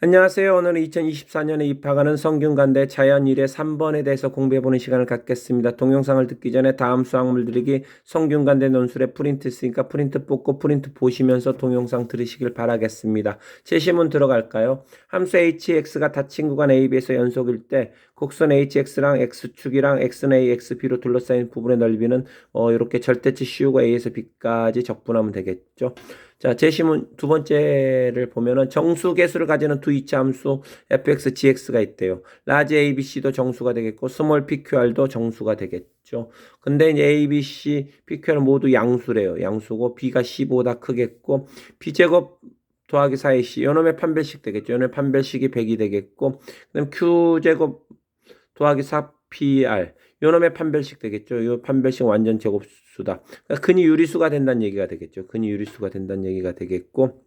안녕하세요. 오늘은 2024년에 입학하는 성균관대 자연일의 3번에 대해서 공부해보는 시간을 갖겠습니다. 동영상을 듣기 전에 다음 수학물 들이기 성균관대 논술에 프린트 있으니까 프린트 뽑고 프린트 보시면서 동영상 들으시길 바라겠습니다. 제시문 들어갈까요? 함수 hx가 닫힌 구간 AB에서 연속일 때 곡선 hx랑 x축이랑 a, xb로 둘러싸인 부분의 넓이는 어, 이렇게 절대치 씌우고 a에서 b까지 적분하면 되겠죠. 자, 제시문 두 번째를 보면은 정수 개수를 가지는 두 이차 함수 fx, gx가 있대요. 라지 abc도 정수가 되겠고 스몰 pqr도 정수가 되겠죠. 근데 이제 abc, pqr은 모두 양수래요. 양수고 b가 c보다 크겠고 b제곱 더하기 4ac 요놈의 판별식 되겠죠. 요놈의 판별식이 100이 되겠고 그다음 q제곱 더하기 4pr 요 놈의 판별식 되겠죠. 요 판별식 완전 제곱수다. 그러니까 근이 유리수가 된다는 얘기가 되겠죠. 근이 유리수가 된다는 얘기가 되겠고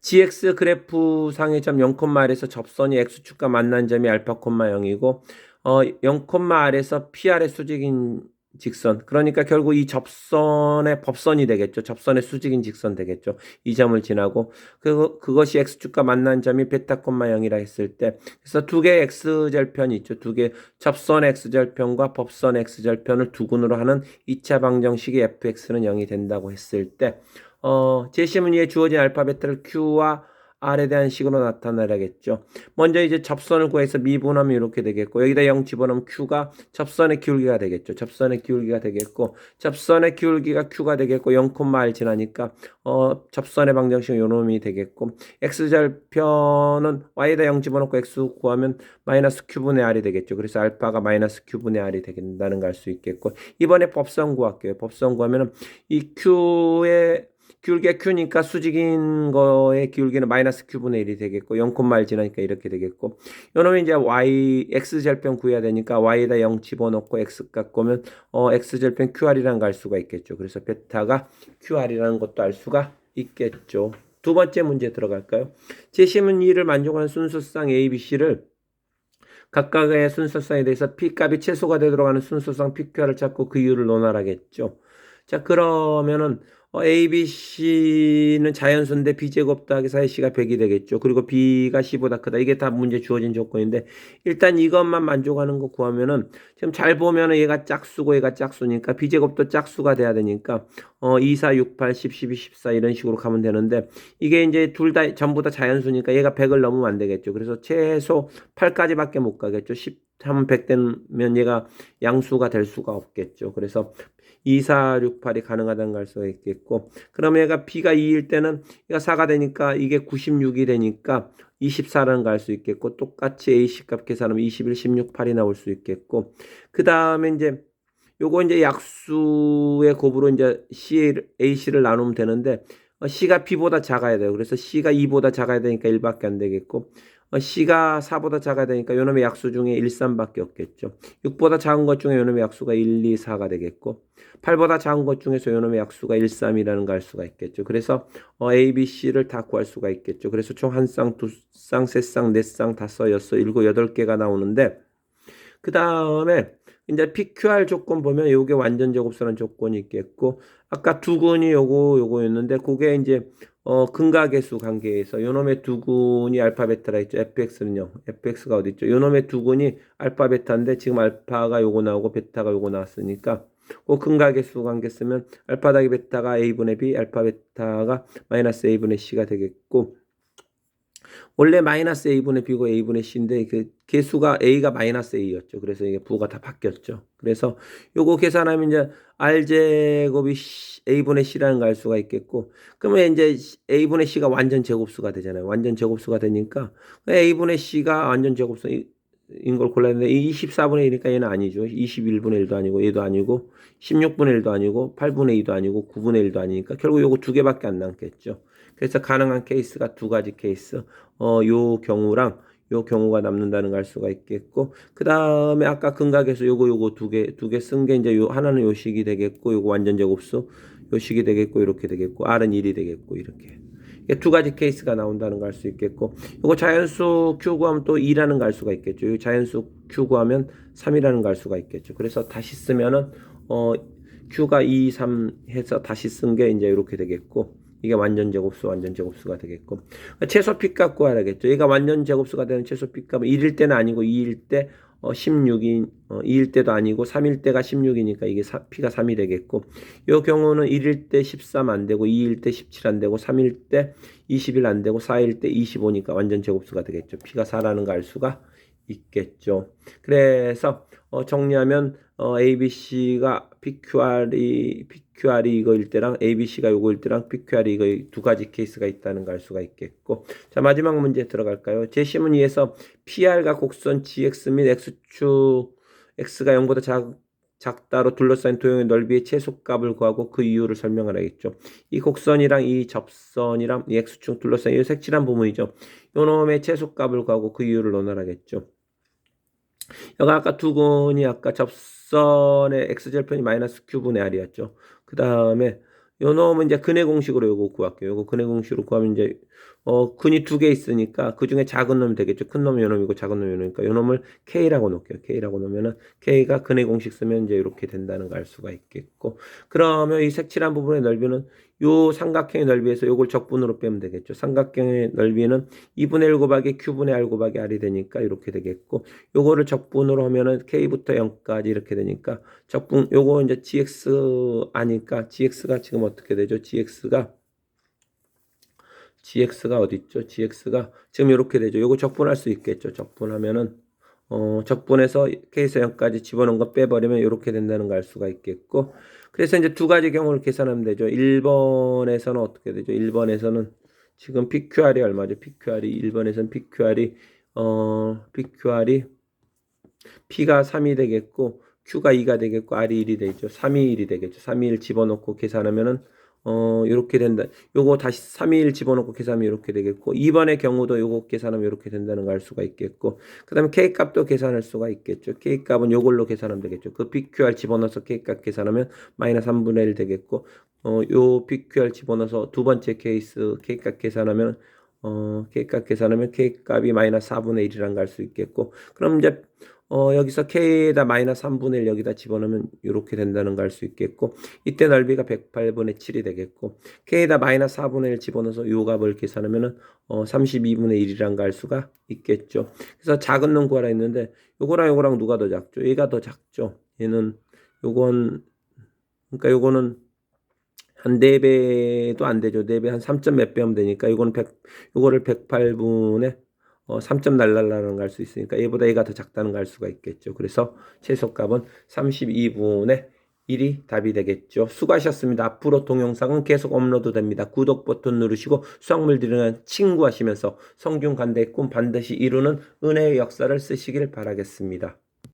gx 그래프 상의 점 0,R에서 접선이 x축과 만난 점이 알파, 0이고 어 0,R에서 PR의 수직인 직선. 그러니까 결국 이 접선의 법선이 되겠죠. 접선의 수직인 직선 되겠죠. 이 점을 지나고 그 그것이 x축과 만난 점이 베타 콤마 0이라 했을 때 그래서 두 개의 x절편이 있죠. 두 개 접선 x절편과 법선 x절편을 두 군으로 하는 2차 방정식의 fx는 0이 된다고 했을 때 어, 제시문위에 주어진 알파 베타를 q와 r에 대한 식으로 나타내야겠죠. 먼저 이제 접선을 구해서 미분하면 이렇게 되겠고 여기다 0 집어넣으면 q가 접선의 기울기가 되겠죠. 접선의 기울기가 되겠고 접선의 기울기가 q가 되겠고 0,r 지나니까 어, 접선의 방정식은 요 놈이 되겠고 x절편은 y에다 0 집어넣고 x 구하면 마이너스 q분의 r이 되겠죠. 그래서 알파가 마이너스 q분의 r이 되겠다는 걸 알 수 있겠고 이번에 법선 구할게요. 법선 구하면은 이 q의 기울기가 q니까 수직인 거의 기울기는 마이너스 q분의 1이 되겠고 0콤마를 지나니까 이렇게 되겠고 요놈이 이제 y x절편 구해야 되니까 y에다 0 집어넣고 x 오면 어 x절편 qr이라는 걸 알 수가 있겠죠. 그래서 베타가 qr이라는 것도 알 수가 있겠죠. 두 번째 문제 들어갈까요? 제시문 2를 만족하는 순수쌍 a, b, c를 각각의 순서쌍에 대해서 P값이 최소가 되도록 하는 순서쌍 PQR을 찾고 그 이유를 논하라겠죠. 자, 그러면은 어, A, B, C는 자연수인데 B제곱 더하기 4C가 100이 되겠죠. 그리고 B가 C보다 크다. 이게 다 문제 주어진 조건인데 일단 이것만 만족하는 거 구하면은 지금 잘 보면은 얘가 짝수고 얘가 짝수니까 B제곱도 짝수가 돼야 되니까 어, 2, 4, 6, 8, 10, 12, 14 이런 식으로 가면 되는데 이게 이제 둘 다 전부 다 자연수니까 얘가 100을 넘으면 안 되겠죠. 그래서 최소 8까지밖에 못 가겠죠. 10 하면 100 되면 얘가 양수가 될 수가 없겠죠. 그래서 2, 4, 6, 8이 가능하다는 걸 수가 있겠고 그러면 얘가 B가 2일 때는 얘가 4가 되니까 이게 96이 되니까 24라는 걸알수 있겠고 똑같이 A식 값 계산하면 21, 16, 8이 나올 수 있겠고 그 다음에 이제 요거 이제 약수의 곱으로 이제 C, AC를 나누면 되는데 어, C가 B보다 작아야 돼요. 그래서 C가 2보다 작아야 되니까 1밖에 안 되겠고 어, C가 4보다 작아야 되니까 요놈의 약수 중에 1, 3밖에 없겠죠. 6보다 작은 것 중에 요놈의 약수가 1, 2, 4가 되겠고 8보다 작은 것 중에서 요놈의 약수가 1, 3이라는 걸 알 수가 있겠죠. 그래서 어, A, B, C를 다 구할 수가 있겠죠. 그래서 총 한 쌍, 두 쌍, 세 쌍, 네 쌍, 다섯, 여섯, 일곱, 여덟 개가 나오는데 그 다음에 이제 PQR 조건 보면 요게 완전 제곱선한 조건이 있겠고 아까 두근이 요거 요거였는데 그게 이제 어 근각계수 관계에서 요놈의 두근이 알파 베타라 했죠. fx는요. fx가 어디 있죠? 요놈의 두근이 알파 베타인데 지금 알파가 요거 나오고 베타가 요거 나왔으니까 그 근각계수 관계 쓰면 알파 더하기 베타가 a분의 b, 알파 베타가 마이너스 a분의 c가 되겠고 원래 마이너스 a분의 b고 a분의 c인데 그 개수가 a가 마이너스 a였죠. 그래서 이게 부가 다 바뀌었죠. 그래서 요거 계산하면 이제 r 제곱이 a분의 c라는 걸 알 수가 있겠고 그러면 이제 a분의 c가 완전 제곱수가 되잖아요. 완전 제곱수가 되니까 a분의 c가 완전 제곱수 인걸 골라야 되는데 24분의 1이니까 얘는 아니죠. 21분의 1도 아니고 얘도 아니고 16분의 1도 아니고 8분의 2도 아니고 9분의 1도 아니니까 결국 요거 두 개밖에 안 남겠죠. 그래서 가능한 케이스가 두 가지 케이스. 어, 요 경우랑 요 경우가 남는다는 걸 알 수가 있겠고 그 다음에 아까 근각에서 요거 요거 두 개 두 개 쓴 게 이제 요 하나는 요 식이 되겠고 요거 완전 제곱수 요 식이 되겠고 이렇게 되겠고 r은 1이 되겠고 이렇게. 두 가지 케이스가 나온다는 걸 알 수 있겠고 요거 자연수 q 구하면 또 2라는 걸 알 수가 있겠죠. 요 자연수 q 구하면 3이라는 걸 알 수가 있겠죠. 그래서 다시 쓰면은 어 q가 2, 3 해서 다시 쓴 게 이제 이렇게 되겠고 이게 완전 제곱수, 완전 제곱수가 되겠고. 최소 핏값 구하라겠죠. 얘가 완전 제곱수가 되는 최소 핏값은 1일 때는 아니고 2일 때 어, 16인, 어, 2일 때도 아니고 3일 때가 16이니까 이게 사, P가 3이 되겠고, 요 경우는 1일 때 13 안 되고, 2일 때 17 안 되고, 3일 때 20일 안 되고, 4일 때 25니까 완전 제곱수가 되겠죠. P가 4라는 걸알 수가 있겠죠. 그래서, 어, 정리하면, 어, ABC가 PQR이, PQR이 이거일 때랑 ABC가 요거일 때랑 PQR이 이거 두 가지 케이스가 있다는 걸 알 수가 있겠고. 자, 마지막 문제 들어갈까요? 제시문 2에서 PR과 곡선 GX 및 X축, X가 0보다 작, 작다로 둘러싸인 도형의 넓이의 최소값을 구하고 그 이유를 설명하라겠죠. 이 곡선이랑 이 접선이랑 이 X축 둘러싸인 이 색칠한 부분이죠. 요 놈의 최소값을 구하고 그 이유를 논하라겠죠. 여기 아까 두 근이 아까 접선의 x절편이 마이너스 q분의 r이었죠. 그 다음에 요 놈은 이제 근의 공식으로 요거 구할게요. 요거 근의 공식으로 구하면 이제 어 근이 두 개 있으니까 그 중에 작은 놈이 되겠죠. 큰 놈이 요 놈이고 작은 놈이 요 놈이니까 요 놈을 k라고 놓을게요. k라고 놓으면은 k가 근의 공식 쓰면 이제 이렇게 된다는 걸 알 수가 있겠고 그러면 이 색칠한 부분의 넓이는 요 삼각형의 넓이에서 요걸 적분으로 빼면 되겠죠. 삼각형의 넓이는 2분의 1 곱하기 q분의 r 곱하기 r이 되니까 이렇게 되겠고 요거를 적분으로 하면은 k부터 0까지 이렇게 되니까 적분 요거 이제 gx 아니까 gx가 지금 어떻게 되죠? gx가 gx가 어디 있죠? gx가 지금 이렇게 되죠. 요거 적분할 수 있겠죠. 적분하면은 어, 적분해서 k에서 0까지 집어넣은 거 빼버리면 이렇게 된다는 걸 알 수가 있겠고 그래서 이제 두 가지 경우를 계산하면 되죠. 1번에서는 어떻게 되죠? 1번에서는 지금 PQR이 얼마죠? PQR이 1번에서는 PQR이 어, PQR이 P가 3이 되겠고 Q가 2가 되겠고 R이 1이 되죠. 3이 1이 되겠죠. 3이 1 집어넣고 계산하면은 어, 요렇게 된다. 요거 다시 3일 집어넣고 계산하면 이렇게 되겠고, 2번의 경우도 요거 계산하면 이렇게 된다는 걸 알 수가 있겠고, 그 다음에 K 값도 계산할 수가 있겠죠. K 값은 요걸로 계산하면 되겠죠. 그 PQR 집어넣어서 K 값 계산하면 마이너스 3분의 1 되겠고, 어, 요 PQR 집어넣어서 두 번째 케이스 K 값 계산하면, 어, K 값 계산하면 K 값이 마이너스 4분의 1이란 걸알 수 있겠고, 그럼 이제 어, 여기서 K에다 마이너스 3분의 1 여기다 집어넣으면 이렇게 된다는 걸 알 수 있겠고 이때 넓이가 108분의 7이 되겠고 K에다 마이너스 4분의 1 집어넣어서 요 값을 계산하면은 어, 32분의 1이란 걸 알 수가 있겠죠. 그래서 작은 놈 구하라 했는데 요거랑 요거랑 누가 더 작죠? 얘가 더 작죠. 얘는 요건 그러니까 요거는 한 4배도 안 되죠. 4배 한 3점 몇 배 하면 되니까 요거는 100 요거를 108분의 어, 3점 날라라는 걸 알 수 있으니까 얘보다 얘가 더 작다는 걸 알 수가 있겠죠. 그래서 최소값은 32분의 1이 답이 되겠죠. 수고하셨습니다. 앞으로 동영상은 계속 업로드 됩니다. 구독 버튼 누르시고 수학물 들으는 친구 하시면서 성균관대의 꿈 반드시 이루는 은혜의 역사를 쓰시길 바라겠습니다.